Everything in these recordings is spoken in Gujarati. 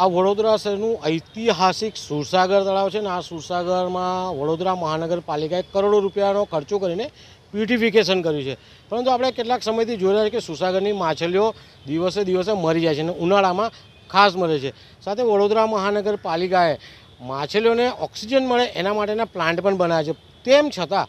આ વડોદરા શહેરનું ઐતિહાસિક સુરસાગર તળાવ છે ને આ સુરસાગરમાં વડોદરા મહાનગરપાલિકાએ કરોડો રૂપિયાનો ખર્ચો કરીને બ્યુટિફિકેશન કર્યું છે. પરંતુ આપણે કેટલાક સમયથી જોઈ રહ્યા છીએ કે સુરસાગરની માછલીઓ દિવસે દિવસે મરી જાય છે અને ઉનાળામાં ખાસ મરે છે. સાથે વડોદરા મહાનગરપાલિકાએ માછલીઓને ઓક્સિજન મળે એના માટેના પ્લાન્ટ પણ બનાવ્યા છે. તેમ છતાં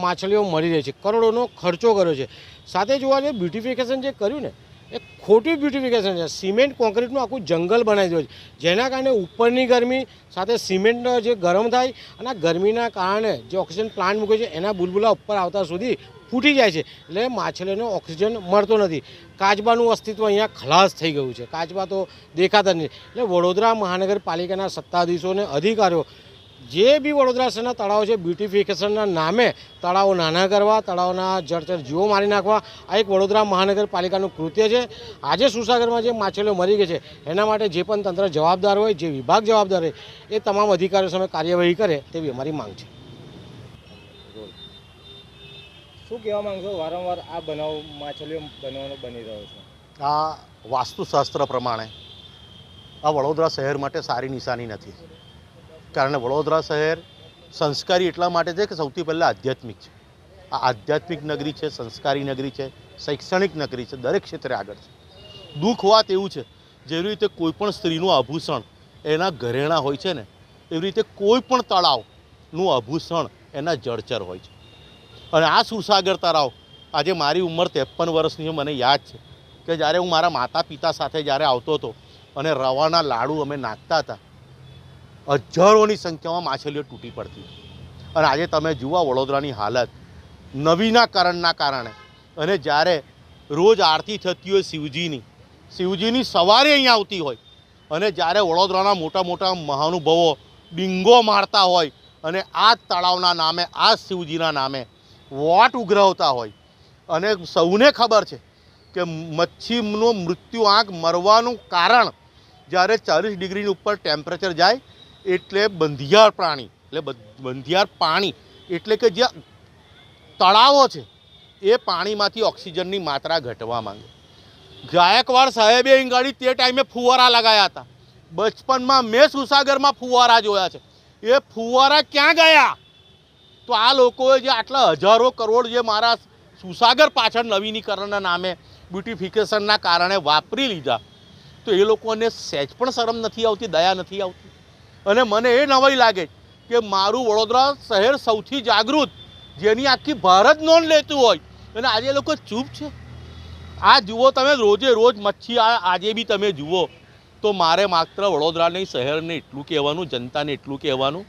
માછલીઓ મરી રહી છે. કરોડોનો ખર્ચો કર્યો છે. સાથે જોવા જઈએ, બ્યુટિફિકેશન જે કર્યું ને, એ ખોટું બ્યુટિફિકેશન છે. સિમેન્ટ કોન્ક્રીટનું આખું જંગલ બનાવી દીધું છે. જેના કારણે ઉપરની ગરમી, સાથે સિમેન્ટ જે ગરમ થાય અને ગરમીના કારણે જે ઓક્સિજન પ્લાન્ટ મૂકે છે, એના બુલબુલા ઉપર આવતા સુધી ફૂટી જાય છે. એટલે માછલીઓને ઓક્સિજન મળતો નથી. કાચબાનું અસ્તિત્વ અહીંયા ખલાસ થઈ ગયું છે. કાચબા તો દેખાતા નથી. એટલે વડોદરા મહાનગરપાલિકાના સત્તાધીશો અને અધિકારીઓ જે બી વડોદરા શહેરના તળાવો છે બ્યુટિફિકેશનના નામે તળાવો નાના કરવા તળાવના જળચર જીવો મારી નાખવા આ એક વડોદરા મહાનગરપાલિકાનું કૃત્ય છે. આજે સુસાગરમાં જે માછલીઓ મરી ગઈ છે એના માટે જે પણ તંત્ર જવાબદાર હોય જે વિભાગ જવાબદાર હોય એ તમામ અધિકારીઓ સામે કાર્યવાહી કરે તેવી અમારી માંગ છે. શું કહેવા માંગશો? વારંવાર આ બનાવ માછલીઓ બનવાનો બની રહ્યો છે. આ વાસ્તુશાસ્ત્ર પ્રમાણે આ વડોદરા શહેર માટે સારી નિશાની નથી. કારણ વડોદરા શહેર સંસ્કારી એટલા માટે છે કે સૌથી પહેલાં આધ્યાત્મિક છે. આ આધ્યાત્મિક નગરી છે, સંસ્કારી નગરી છે, શૈક્ષણિક નગરી છે, દરેક ક્ષેત્રે આગળ છે. દુઃખ વાત એવું છે, જેવી રીતે કોઈપણ સ્ત્રીનું આભૂષણ એના ઘરેણાં હોય છે ને, એવી રીતે કોઈ પણ તળાવનું આભૂષણ એના જળચર હોય છે. અને આ સુરસાગર તળાવ, આજે મારી ઉંમર ત્રેપન વર્ષની મને યાદ છે કે જ્યારે હું મારા માતા પિતા સાથે જ્યારે આવતો હતો અને રવાના લાડુ અમે નાખતા હતા હજારોની સંખ્યામાં માછલીઓ તૂટી પડતી અને આજે તમે જુઓ વડોદરાની હાલત નવીનાકરણના કારણે. અને જ્યારે રોજ આરતી થતી હોય શિવજીની શિવજીની સવારે અહીંયા આવતી હોય. અને જ્યારે વડોદરાના મોટા મોટા મહાનુભાવો ડીંગો મારતા હોય અને આ તળાવના નામે, આ શિવજીના નામે વોટ ઉઘરાવતા હોય. અને સૌને ખબર છે કે મચ્છીનું મૃત્યુ આંક મરવાનું કારણ જ્યારે ચાલીસ ડિગ્રીની ઉપર ટેમ્પરેચર જાય એટલે બંધિયાર પ્રાણી, એટલે બધ- બંધિયાર પાણી, એટલે કે જે તળાવો છે, એ પાણીમાંથી ઓક્સિજનની માત્રા ઘટવા માંગે. ગાયકવાડ સાહેબે અહીં તે ટાઈમે ફુવારા લગાવ્યા હતા. બચપનમાં મેં સુસાગરમાં ફુવારા જોયા છે. એ ફુવારા ક્યાં ગયા? તો આ લોકોએ જે આટલા હજારો કરોડ જે મારા સુસાગર પાછળ નવીનીકરણના નામે બ્યુટિફિકેશનના કારણે વાપરી લીધા. તો એ લોકોને સહેજ પણ શરમ નથી આવતી, દયા નથી આવતી. અને મને એ નવાઈ લાગે કે મારું વડોદરા શહેર સૌથી જાગૃત, જેની આખી ભારત નોંધ લેતું હોય. અને આજે લોકો ચૂપ છે. આ જુઓ તમે રોજે રોજ મચ્છી આજે બી તમે જુઓ, તો મારે માત્ર વડોદરાની શહેરને એટલું કહેવાનું, જનતાને એટલું કહેવાનું,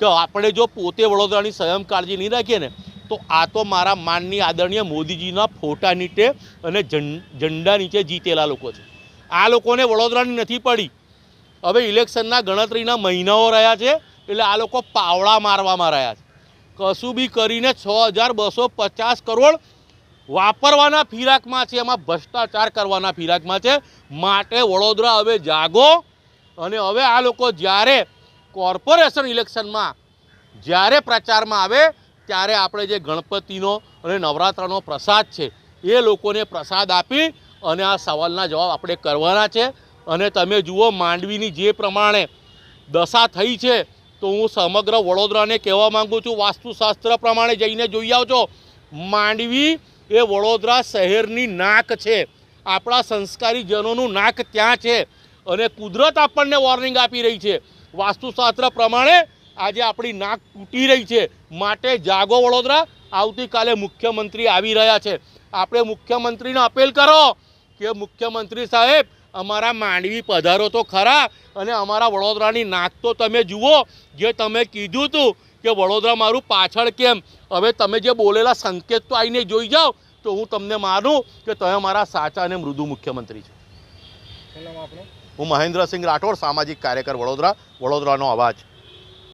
કે આપણે જો પોતે વડોદરાની સ્વયં કાળજી નહીં રાખીએ ને, તો આ તો મારા માનની આદરણીય મોદીજીના ફોટા નીચે અને ઝંડા નીચે જીતેલા લોકો છે. આ લોકોને વડોદરાની નથી પડી. હવે ઇલેક્શનના ગણતરીના મહિનાઓ રહ્યા છે, એટલે આ લોકો પાવડા મારવામાં રહ્યા છે. કશું બી કરીને છ હજાર બસો પચાસ કરોડ વાપરવાના ફિરાકમાં છે, એમાં ભ્રષ્ટાચાર કરવાના ફિરાકમાં છે. માટે વડોદરા હવે જાગો અને હવે આ લોકો જ્યારે કોર્પોરેશન ઇલેક્શનમાં જ્યારે પ્રચારમાં આવે, ત્યારે આપણે જે ગણપતિનો અને નવરાત્રનો પ્રસાદ છે, એ લોકોને પ્રસાદ આપી અને આ સવાલના જવાબ આપણે કરવાના છે. અને તમે જુઓ માંડવીની જે પ્રમાણે દશા થઈ છે, તો હું સમગ્ર વડોદરાને કહેવા માંગુ છું, વાસ્તુશાસ્ત્ર પ્રમાણે જઈને જોઈ આવજો. માંડવી એ વડોદરા શહેરની નાક છે. આપણા સંસ્કારીજનોનું નાક ત્યાં છે અને કુદરત આપણને વોર્નિંગ આપી રહી છે. વાસ્તુશાસ્ત્ર પ્રમાણે આજે આપણી નાક તૂટી રહી છે. માટે જાગો વડોદરા. આવતીકાલે મુખ્યમંત્રી આવી રહ્યા છે. આપણે મુખ્યમંત્રીને અપીલ કરો કે મુખ્યમંત્રી સાહેબ અમારા માંડવી પધારો તો ખરા અને અમારા વડોદરાની નાક તો તમે જુઓ જે તમે કીધું હતું કે વડોદરા મારું પાછળ કેમ? હવે તમે જે બોલેલા સંકેત તો આવીને જોઈ જાઓ તો હું તમને માનું કે તમે મારા સાચા અને મૃદુ મુખ્યમંત્રી છો. હું મહેન્દ્રસિંહ રાઠોડ સામાજિક કાર્યકર વડોદરા વડોદરાનો અવાજ.